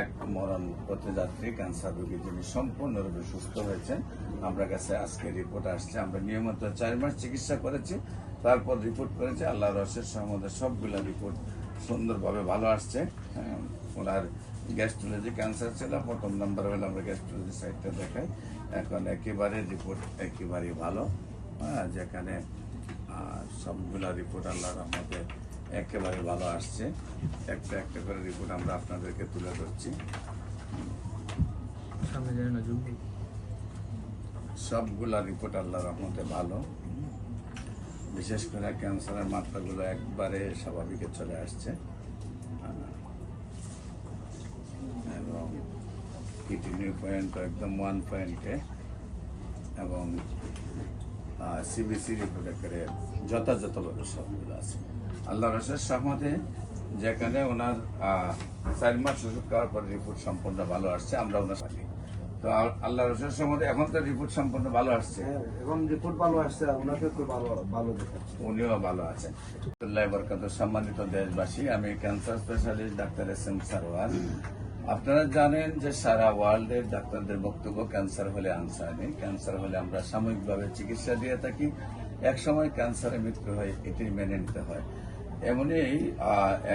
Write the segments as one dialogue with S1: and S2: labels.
S1: এক মরণ পথযাত্রী ক্যান্সার রোগী যিনি সম্পূর্ণরূপে সুস্থ হয়েছেন আমরা কাছে আজকে রিপোর্ট আসছে। আমরা নিয়মিত চার মাস চিকিৎসা করেছি তারপর রিপোর্ট করেছি। আল্লাহ রসের সহমতে সবগুলা রিপোর্ট সুন্দরভাবে ভালো আসছে। হ্যাঁ, ওনার গ্যাস্ট্রোলজি ক্যান্সার ছিল প্রথম নাম্বার হলে আমরা গ্যাস্ট্রোলজি সাইডটা দেখাই। এখন একেবারে রিপোর্ট একেবারেই ভালো। হ্যাঁ যেখানে সবগুলা রিপোর্ট আল্লাহর রহমতে একেবারে ভালো আসছে। একটা একটা করে রিপোর্ট আমরা আপনাদেরকে তুলে ধরছি। সবগুলা রিপোর্ট আল্লাহ রহমতে ভালো। বিশেষ করে ক্যান্সারের মাত্রাগুলো একবারে স্বাভাবিকে চলে আসছে। এবং কিডনি পয়েন্ট একদম ওয়ান পয়েন্টে এবং সিবিসি করে যথাযথভাবে সবগুলো আছে। আল্লাহ রসের সহমতে যেখানে ওনার চার মাস ওষুধ খাওয়ার পর রিপোর্ট সম্পূর্ণ ভালো আসছে আমরা ওনার পারি তো আল্লাহ রসের সহমতে এখন তো রিপোর্ট সম্পূর্ণ ভালো আসছে।
S2: হ্যাঁ, এখন রিপোর্ট ভালো আসছে ওনাকে তো ভালো ভালো দেখাচ্ছে।
S1: উনিও ভালো আছেন। সম্মানিত দেশবাসী আমি cancer specialist doctor S M Sarwar. আপনারা জানেন যে সারা ওয়ার্ল্ডের ডাক্তারদের বক্তব্য ক্যান্সার হলে আনসার নেই। ক্যান্সার হলে আমরা সাময়িকভাবে চিকিৎসা দিয়ে থাকি। এক সময় ক্যান্সারে মৃত্যু হয় এটি মেনে নিতে হয়। এমনই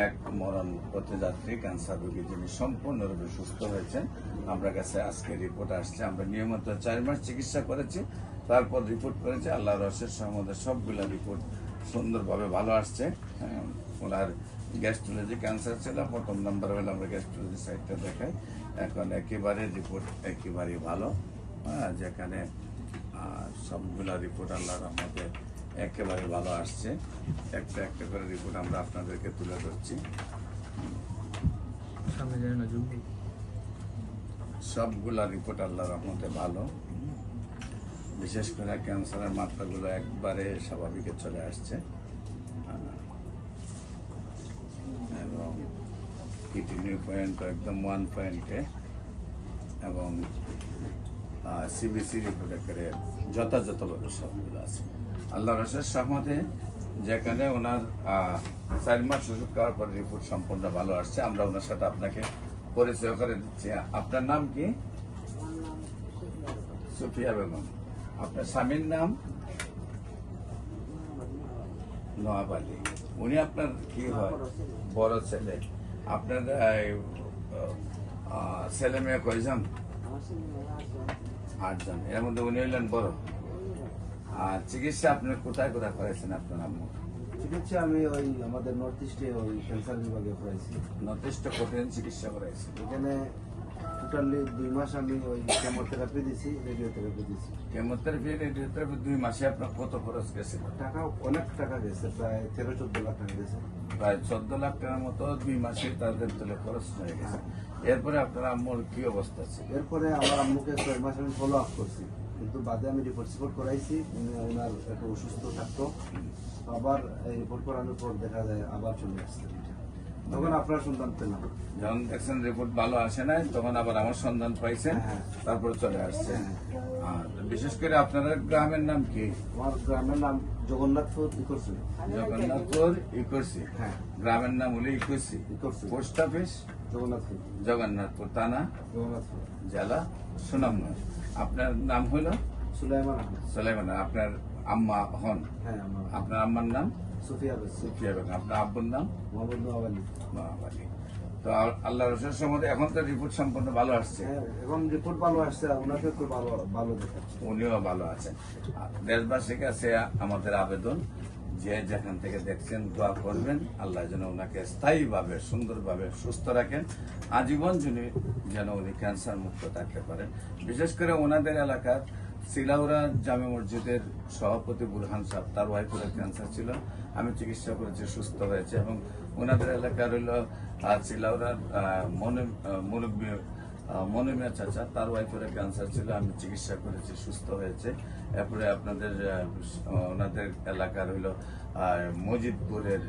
S1: এক মরণ পথযাত্রী ক্যান্সার রোগী যিনি সম্পূর্ণরূপে সুস্থ হয়েছেন আমরা কাছে আজকে রিপোর্ট আসছে। আমরা নিয়মিত চার মাস চিকিৎসা করেছি তারপর রিপোর্ট করেছি। আল্লাহ রসের সহমতে সবগুলা রিপোর্ট সুন্দরভাবে ভালো আসছে। হ্যাঁ, ওনার গ্যাস্ট্রোলজি ক্যান্সার ছিল প্রথম নাম্বার হলে আমরা গ্যাস্ট্রোলজি সাইডটা দেখাই। এখন একেবারে রিপোর্ট একেবারেই ভালো হ্যাঁ যেখানে সবগুলা রিপোর্ট আল্লাহ আমাদের একেবারে ভালো আসছে। একটা একটা করে রিপোর্ট আমরা আপনাদেরকে তুলে ধরছি। সবগুলা রিপোর্ট আল্লাহ রহমতে ভালো বিশেষ করে ক্যান্সারের মাত্রাগুলো একবারে স্বাভাবিকে চলে আসছে। এবং কিডনি পয়েন্ট একদম ওয়ান পয়েন্টে এবং সিবিসি রিপোর্ট করে যথাযথভাবে সবগুলো আছে। আল্লাহ রসের সহমতে যেখানে ওনার চার মাস ওষুধ খাওয়ার পর রিপোর্ট সম্পূর্ণ ভালো আসছে। আমরা ওনার সাথে আপনাকে পরিচয় করে দিচ্ছি। আপনার নাম কি? সুফিয়া বেগম। আপনার স্বামীর নাম? নওয়াব আলী। উনি আপনার কি হয়? বড় ছেলে। আপনার ছেলে মেয়ে কয়জন? আটজন। এর মধ্যে উনি হইলেন বড়। আর চিকিৎসা আপনি কোথায় কোথায় করেছেন আপনার আম্মু?
S2: চিকিৎসা আমি ওই আমাদের নর্থ ইস্টে ওই ক্যান্সার বিভাগে করাইছি।
S1: যথেষ্ট কঠিন চিকিৎসা করেছেন
S2: এখানে টোটালি দুই মাস আমি ওই কেমোথেরাপি দিছি রেডিওথেরাপি দিছি।
S1: কেমোথেরাপি রেডিওথেরাপি দুই মাসে আপনার কত খরচ গেছিল
S2: টাকা অনেক টাকা গেছে প্রায় তেরো চোদ্দ লাখ টাকা গেছে।
S1: প্রায় চোদ্দ লাখ টাকার মতো দুই মাসে তাদের তুলে খরচ হয়ে গেছে। এরপরে আপনার আম্মুর কি অবস্থা আছে?
S2: এরপরে আমার আম্মুকে ছয় মাস আমি ফলো আপ করছি। কিন্তু বাদে আমি রিপোর্ট সিপোর্ট করাইছি ওনার একটু অসুস্থ থাকতো। আবার এই রিপোর্ট করানোর পর দেখা যায় আবার চলে আসছে। তখন আপনার সন্তান পেলাম।
S1: যখন দেখছেন রিপোর্ট ভালো আসে নাই তখন আবার আমার সন্ধান পাইছেন
S2: হ্যাঁ।
S1: তারপর চলে আসছে আর বিশেষ করে আপনাদের গ্রামের নাম কি?
S2: আমার গ্রামের নাম জগন্নাথপুর ইকরসুল
S1: জগন্নাথপুর ইকোসি
S2: হ্যাঁ।
S1: গ্রামের নাম হলো ইকোসি
S2: ইকরসুল
S1: পোস্ট অফিস?
S2: জগন্নাথপুর।
S1: জগন্নাথপুর থানা?
S2: জগন্নাথপুর।
S1: জেলা? সুনামগঞ্জ। আপনার নাম হলো?
S2: সুলাইমান
S1: সুলাইমান আপনার আম্মা হন?
S2: হ্যাঁ
S1: আপনার আম্মার নাম?
S2: সুফিয়া বেস
S1: সুফিয়া বেগম। আপনার আব্বুর নাম?
S2: মোহাম্মদ নওয়াব আলী
S1: মাহাবালি তো আল্লাহ রসুলের সম্বন্ধে এখন তো রিপোর্ট সম্পূর্ণ ভালো আসছে।
S2: হ্যাঁ এখন রিপোর্ট ভালো আসছে ওনাকে ভালো ভালো
S1: উনিও ভালো আছেন। আর দেশবাসীর কাছে আমাদের আবেদন যে যেখান থেকে দেখছেন দোয়া করবেন। আল্লাহ যেন ওনাকে স্থায়ীভাবে সুন্দরভাবে সুস্থ রাখেন। আজীবন যিনি যেন উনি ক্যান্সার মুক্ত থাকতে পারেন। বিশেষ করে ওনাদের এলাকার সিলাউরা জামে মসজিদের সভাপতি বুরহান সাহেব তার ওয়াইফের ক্যান্সার ছিল। আমি চিকিৎসা করেছি সুস্থ হয়েছে এবং ওনাদের এলাকার হইল সিলাউরার মুরব্বী আহ, মনিমিয়া চাচা তার ওয়াইফের ক্যান্সার ছিল। আমি চিকিৎসা করেছি সুস্থ হয়েছে। এরপরে আপনাদের ওনাদের এলাকার হইল আহ, মজিদপুরের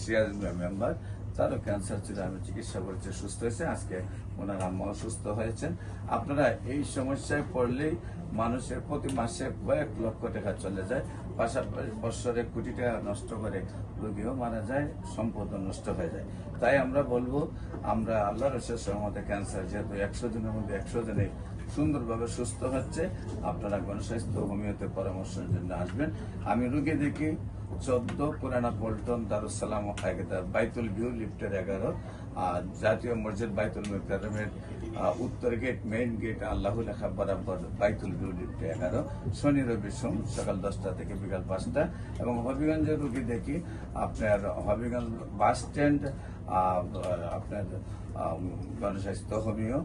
S1: সিরাজ মেম্বার। তারও ক্যান্সার ছিল, আমি চিকিৎসা করেছি, সুস্থ হয়েছে, আজকে ওনার আম্মাও সুস্থ হয়েছেন। আপনারা এই সমস্যায় পড়লেই মানুষের প্রতি মাসে কয়েক লক্ষ টাকা চলে যায়, পাশাপাশি বৎসরে কোটি টাকা নষ্ট করে রোগীও মারা যায়, সম্পদও নষ্ট হয়ে যায়। তাই আমরা বলব, আমরা আল্লাহ রসের সহমতে ক্যান্সার যেহেতু একশো জনের মধ্যে একশো দিনে সুন্দরভাবে সুস্থ হচ্ছে, আপনারা গণস্বাস্থ্য হোমিওতে পরামর্শের জন্য আসবেন। আমি রুগী দেখি চোদ্দ পুরানা পল্টন দারুসালাম হায়গেদার বাইতুল ভিউ লিফটের এগারো আর জাতীয় মসজিদ বাইতুল মুকাররমের আহ, উত্তর গেট মেইন গেট আল্লাহ লেখা বরাবর বাইতুল ভিউ লিফটে এগারো। শনি, রবি, সোম, সকাল দশটা থেকে বিকাল পাঁচটা। এবং হবিগঞ্জের রুগী দেখি, আপনার হবিগঞ্জ বাস স্ট্যান্ড আপনার গণস্বাস্থ্য হোমিও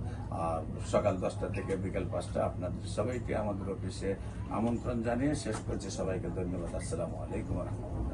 S1: সকাল দশটা থেকে বিকাল পাঁচটা আপনাদের সবাইকে আমাদের অফিসে আমন্ত্রণ জানিয়ে শেষ করছি। সবাইকে ধন্যবাদ। আসসালামু আলাইকুম রহমতুল্লাহ।